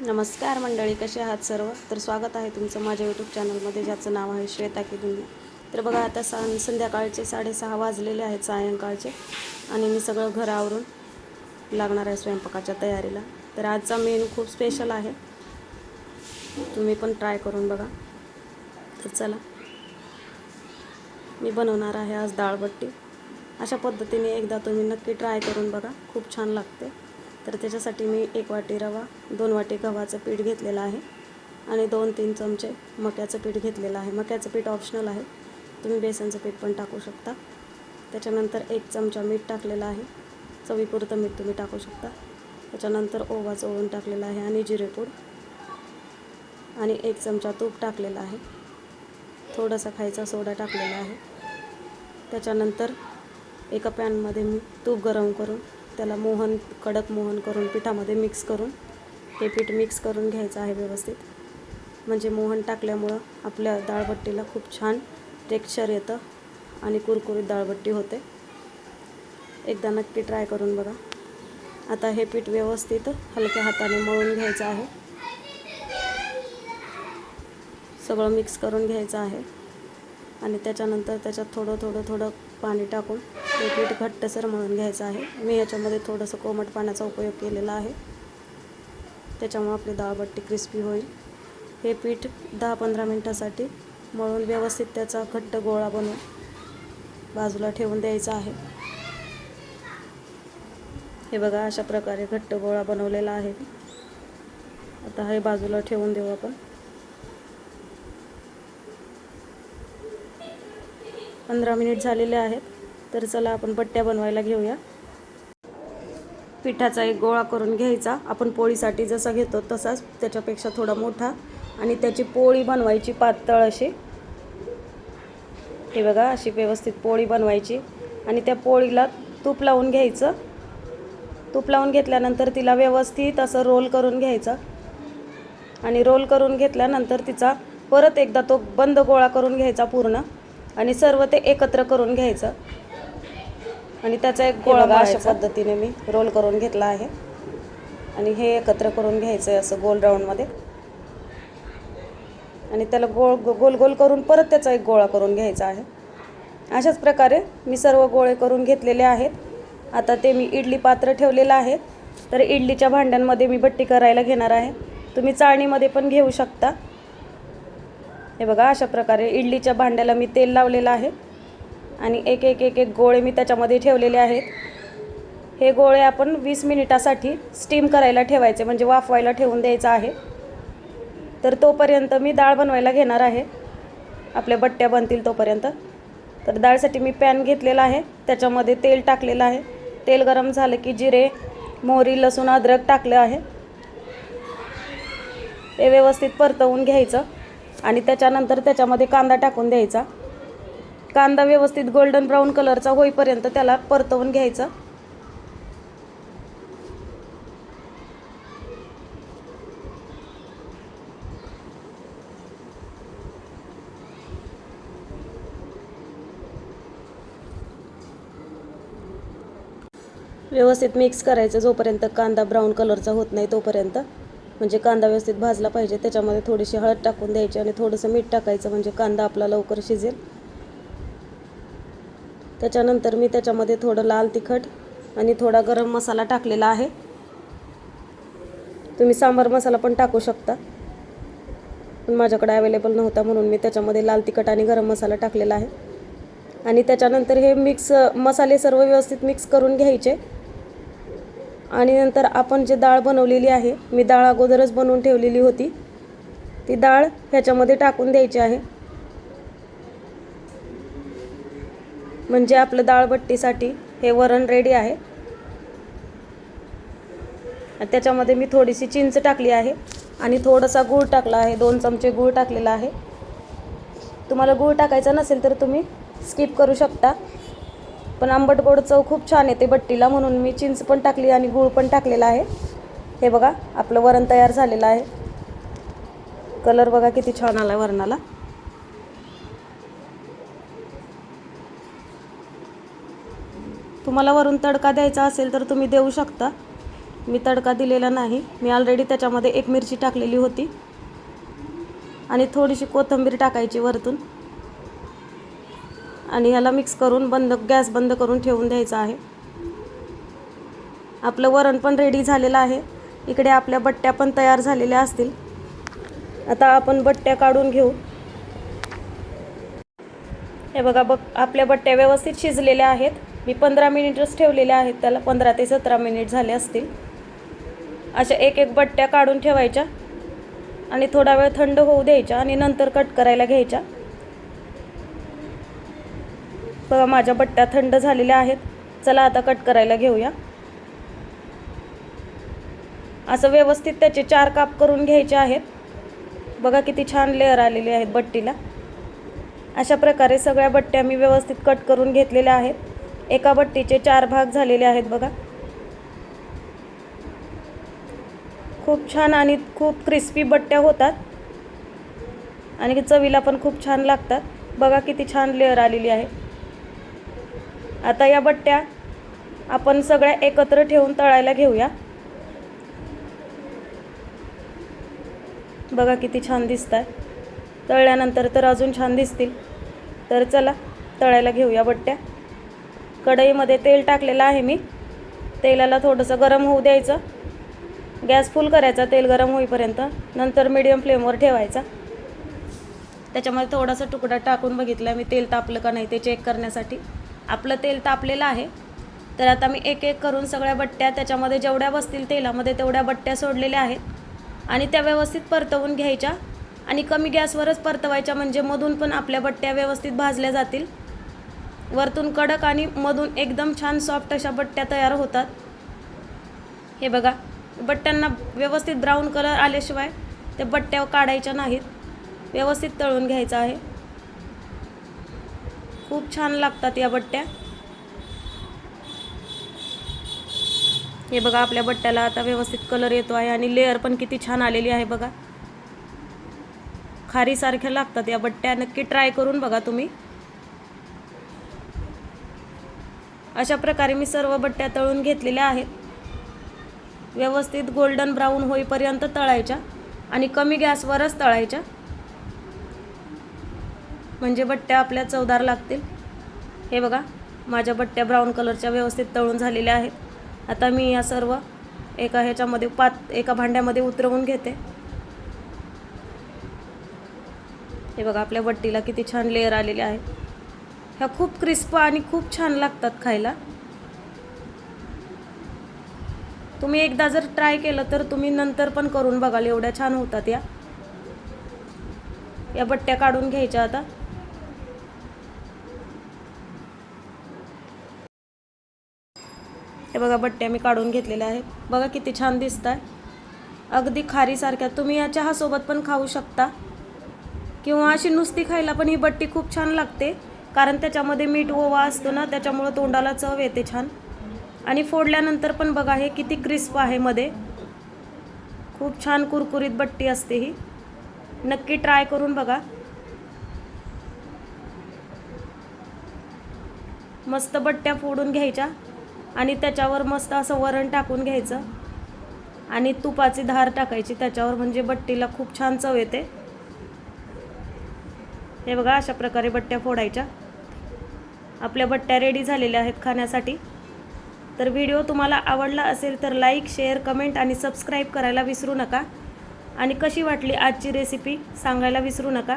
नमस्कार मंडळी कसे आहात सर्व? तर स्वागत आहे तुमचं माझ्या यूट्यूब चॅनलमध्ये ज्याचं नाव आहे श्वेता की दुनिया तर बघा आता सा संध्याकाळचे साडेसहा वाजलेले आहेत सायंकाळचे आणि मी सगळं घर आवरून लागणार आहे स्वयंपाकाच्या तयारीला. तर आजचा मेनू खूप स्पेशल आहे. तुम्ही पण ट्राय करून बघा. तर चला. मी बनवणार आहे आज डाळबट्टी अशा पद्धतीने एकदा तुम्ही नक्की ट्राय करून बघा. खूप छान लागते. तर त्याच्यासाठी मी एक वाटी रवा दोन वाटी गव्हाचं पीठ घेतलेलं आहे आणि दोन तीन चमचे मक्याचं पीठ घेतलेलं आहे. मक्याचं पीठ ऑप्शनल आहे. तुम्ही बेसनचं पीठ पण टाकू शकता. त्याच्यानंतर एक चमचा मीठ टाकलेलं आहे. चवीपुरतं मीठ तुम्ही टाकू शकता. त्याच्यानंतर ओवा चोळून टाकलेला आहे आणि जिरेपूड आणि एक चमचा तूप टाकलेला आहे. थोडासा खायचा सोडा टाकलेला आहे. त्याच्यानंतर एका पॅनमध्ये मी तूप गरम करून त्याला मोहन कडक मोहन करून पिठामध्ये मिक्स करून हे पीठ मिक्स करून घ्यायचं आहे व्यवस्थित. म्हणजे मोहन टाकल्यामुळं आपल्या दाळबट्टीला खूप छान टेक्स्चर येतं आणि कुरकुरीत दाळबट्टी होते. एकदा नक्की ट्राय करून बघा. आता हे पीठ व्यवस्थित हलक्या हाताने मळून घ्यायचं आहे. सगळं मिक्स करून घ्यायचं आहे. आणि त्याच्यानंतर त्याच्यात थोडं थोडं थोडं पाणी टाकून ते पीठ घट्टसर म्हणून घ्यायचं आहे. मी याच्यामध्ये थोडंसं कोमट पाण्याचा उपयोग केलेला आहे. त्याच्यामुळे आपली दाळबट्टी क्रिस्पी होईल. हे पीठ दहा पंधरा मिनटासाठी मळून व्यवस्थित त्याचा घट्ट गोळा बनवून बाजूला ठेवून द्यायचा आहे. हे बघा अशा प्रकारे घट्ट गोळा बनवलेला आहे. आता हे बाजूला ठेवून देऊ आपण. पंधरा मिनिट झालेले आहेत. तर चला आपण बट्ट्या बनवायला घेऊया. पिठाचा एक गोळा करून घ्यायचा. आपण पोळीसाठी जसा घेतो तसाच त्याच्यापेक्षा थोडा मोठा. आणि त्याची पोळी बनवायची पातळ अशी. हे बघा अशी व्यवस्थित पोळी बनवायची. आणि त्या पोळीला तूप लावून घ्यायचं. तूप लावून घेतल्यानंतर तिला व्यवस्थित असं रोल करून घ्यायचं. आणि रोल करून घेतल्यानंतर तिचा परत एकदा तो बंद गोळा करून घ्यायचा पूर्ण. आणि सर्व ते एकत्र करून घ्यायचं. आणि त्याचा एक गोळा अशा पद्धतीने मी रोल करून घेतला आहे. आणि हे एकत्र करून घ्यायचं आहे असं गोल राऊंडमध्ये आणि त्याला गोल गोल गोल करून परत त्याचा एक गोळा करून घ्यायचा आहे. अशाच प्रकारे मी सर्व गोळे करून घेतलेले आहेत. आता ते मी इडली पात्र ठेवलेलं आहे. तर इडलीच्या भांड्यांमध्ये मी बट्टी करायला घेणार आहे. तुम्ही चाळणीमध्ये पण घेऊ शकता. हे बघा अशा प्रकारे इडलीच्या भांड्याला मी तेल लावलेलं आहे. आणि एक एक एक एक गोळे मी त्याच्यामध्ये ठेवलेले आहेत. हे गोळे आपण वीस मिनिटासाठी स्टीम करायला ठेवायचे म्हणजे वाफवायला ठेवून द्यायचं आहे. तर तोपर्यंत मी डाळ बनवायला घेणार आहे. आपल्या बट्ट्या बनतील तोपर्यंत. तर डाळसाठी मी पॅन घेतलेला आहे. त्याच्यामध्ये तेल टाकलेलं आहे. तेल गरम झालं की जिरे मोहरी लसूण अद्रक टाकलं आहे. ते व्यवस्थित परतवून घ्यायचं. आणि त्याच्यानंतर त्याच्यामध्ये कांदा टाकून द्यायचा. कांदा व्यवस्थित गोल्डन ब्राऊन कलरचा होईपर्यंत त्याला परतवून घ्यायचा. व्यवस्थित मिक्स करायचं जोपर्यंत कांदा ब्राऊन कलरचा होत नाही तोपर्यंत. म्हणजे कांदा व्यवस्थित भाजला पाहिजे त्याच्यामध्ये थोडीशी हळद टाकून द्यायची आणि थोडंसं मीठ टाकायचं म्हणजे कांदा आपला लवकर शिजेल. त्याच्यानंतर मी त्याच्यामध्ये थोडं लाल तिखट आणि थोडा गरम मसाला टाकलेला आहे. तुम्ही सांबार मसाला पण टाकू शकता. पण माझ्याकडे अवेलेबल नव्हता म्हणून मी त्याच्यामध्ये लाल तिखट आणि गरम मसाला टाकलेला आहे. आणि त्याच्यानंतर हे मिक्स मसाले सर्व व्यवस्थित मिक्स करून घ्यायचे. आणि नंतर आपण जे डाळ बनवलेली आहे मी डाळ अगोदरच बनवून ठेवलेली होती. ती डाळ ह्याच्यामध्ये टाकून द्यायची आहे. म्हणजे आपलं डाळबट्टीसाठी हे वरण रेडी आहे. त्याच्यामध्ये मी थोडीशी चिंच टाकली आहे आणि थोडासा गूळ टाकला आहे. दोन चमचे गूळ टाकलेला आहे. तुम्हाला गूळ टाकायचा नसेल तर तुम्ही स्किप करू शकता. पण आंबट गोड चव खूप छान येते बट्टीला म्हणून. मी चिंच पण टाकली आणि गूळ पण टाकलेला आहे. हे बघा आपलं वरण तयार झालेलं आहे. कलर बघा किती छान आला वरणाला. तुम्हाला वरून तडका द्यायचा असेल तर तुम्ही देऊ शकता. मी तडका दिलेला नाही. मी ऑलरेडी त्याच्यामध्ये एक मिरची टाकलेली होती. आणि थोडीशी कोथिंबीर टाकायची वरतून. आणि ह्याला मिक्स करून बंद गॅस बंद करून ठेवून द्यायचा आहे. आपलं वरण पण रेडी झालेलं आहे. इकडे आपल्या बट्ट्या पण तयार झालेल्या असतील. आता आपण बट्ट्या काढून घेऊ. हे बघा बघ आपल्या बट्ट्या व्यवस्थित शिजलेल्या आहेत. मी पंधरा मिनिटच ठेवलेल्या आहेत. त्याला पंधरा ते सतरा मिनिट झाले असतील. अशा एक एक बट्ट्या काढून ठेवायच्या. आणि थोडा वेळ थंड होऊ द्यायच्या आणि नंतर कट करायला घ्यायच्या बघा माझ्या बट्ट्या थंड झालेल्या आहेत. चला आता कट करायला घेऊया. असं व्यवस्थित त्याचे चार काप करून घ्यायचे आहेत. बघा किती छान लेअर आलेले आहेत बट्टीला. अशा प्रकारे सगळ्या बट्ट्या मी व्यवस्थित कट करून घेतलेल्या आहेत. एका बट्टीचे चार भाग झालेले आहेत बघा. खूप छान आणि खूप क्रिस्पी बट्ट्या होतात. आणि चवीला पण खूप छान लागतात. बघा किती छान लेअर आलेली आहे. आता या बट्ट्या आपण सगळ्या एकत्र ठेवून तळायला घेऊया. बघा किती छान दिसत आहे तळल्यानंतर तर अजून छान दिसतील. तर चला तळायला घेऊया बट्ट्या. कढईमध्ये तेल टाकलेलं आहे मी. तेलाला थोडंसं गरम होऊ द्यायचं. गॅस फुल करायचा तेल गरम होईपर्यंत. नंतर मिडियम फ्लेमवर ठेवायचा. त्याच्यामध्ये थोडासा तुकडा टाकून बघितला मी तेल तापलं का नाही ते चेक करण्यासाठी. आपलं तेल तापलेलं आहे. तर आता मी एक एक करून सगळ्या बट्ट्या त्याच्यामध्ये जेवढ्या बसतील तेलामध्ये तेवढ्या बट्ट्या सोडलेल्या आहेत. आणि त्या व्यवस्थित परतवून घ्यायच्या. आणि कमी गॅसवरच परतवायच्या म्हणजे मधून पण आपल्या बट्ट्या व्यवस्थित भाजल्या जातील. वरतून कडक आणि मधून एकदम छान सॉफ्ट अशा बट्ट्या तयार होतात. हे बघा बट्ट्यांना व्यवस्थित ब्राऊन कलर आल्याशिवाय त्या बट्ट्या काढायच्या नाहीत. व्यवस्थित तळून घ्यायचं आहे. खूप छान लागतात या बट्ट्या. हे बघा आपल्या बट्ट्याला आता व्यवस्थित कलर येतो आहे आणि लेअर पण किती छान आलेली आहे बघा. खारीसारख्या लागतात या बट्ट्या. नक्की ट्राय करून बघा तुम्ही. अशा प्रकारे मी सर्व बट्ट्या तळून घेतलेल्या आहेत. व्यवस्थित गोल्डन ब्राऊन होईपर्यंत तळायच्या आणि कमी गॅसवरच तळायच्या. म्हणजे बट्ट्या आपल्या चवदार लागतील. हे बघा माझ्या बट्ट्या ब्राऊन कलरच्या व्यवस्थित तळून झालेल्या आहेत. आता मी या सर्व एका ह्याच्यामध्ये पात एका भांड्यामध्ये उतरवून घेते. हे बघा आपल्या बट्टीला किती छान लेअर आलेले आहेत ह्या खूप क्रिस्प आणि खूप छान लागतात खायला. तुम्ही एकदा जर ट्राय केलं तर तुम्ही नंतर पण करून बघाल एवढ्या छान होतात या. या बट्ट्या काढून घ्यायच्या आता. बघा बट्ट्या मी काढून घेतलेल्या आहेत. बघा किती छान दिसत आहे अगदी खारीसारख्या. तुम्ही या चहासोबत पण खाऊ शकता. किंवा अशी नुसती खायला पण ही बट्टी खूप छान लागते. कारण त्याच्यामध्ये मीठ ओवा असतो ना त्याच्यामुळं तोंडाला चव येते छान. आणि फोडल्यानंतर पण बघा हे किती क्रिस्प आहे मध्ये. खूप छान कुरकुरीत बट्टी असते ही. नक्की ट्राय करून बघा. मस्त बट्ट्या फोडून घ्यायच्या. आणि त्याच्यावर मस्त असं वरण टाकून घ्यायचं. आणि तुपाची धार टाकायची त्याच्यावर म्हणजे बट्टीला खूप छान चव येते. हे बघा अशा प्रकारे बट्ट्या फोडायच्या. आपल्या बट्ट्या रेडी झालेल्या आहेत खाण्यासाठी. तर व्हिडिओ तुम्हाला आवडला असेल तर लाईक शेअर कमेंट आणि सबस्क्राईब करायला विसरू नका. आणि कशी वाटली आजची रेसिपी सांगायला विसरू नका.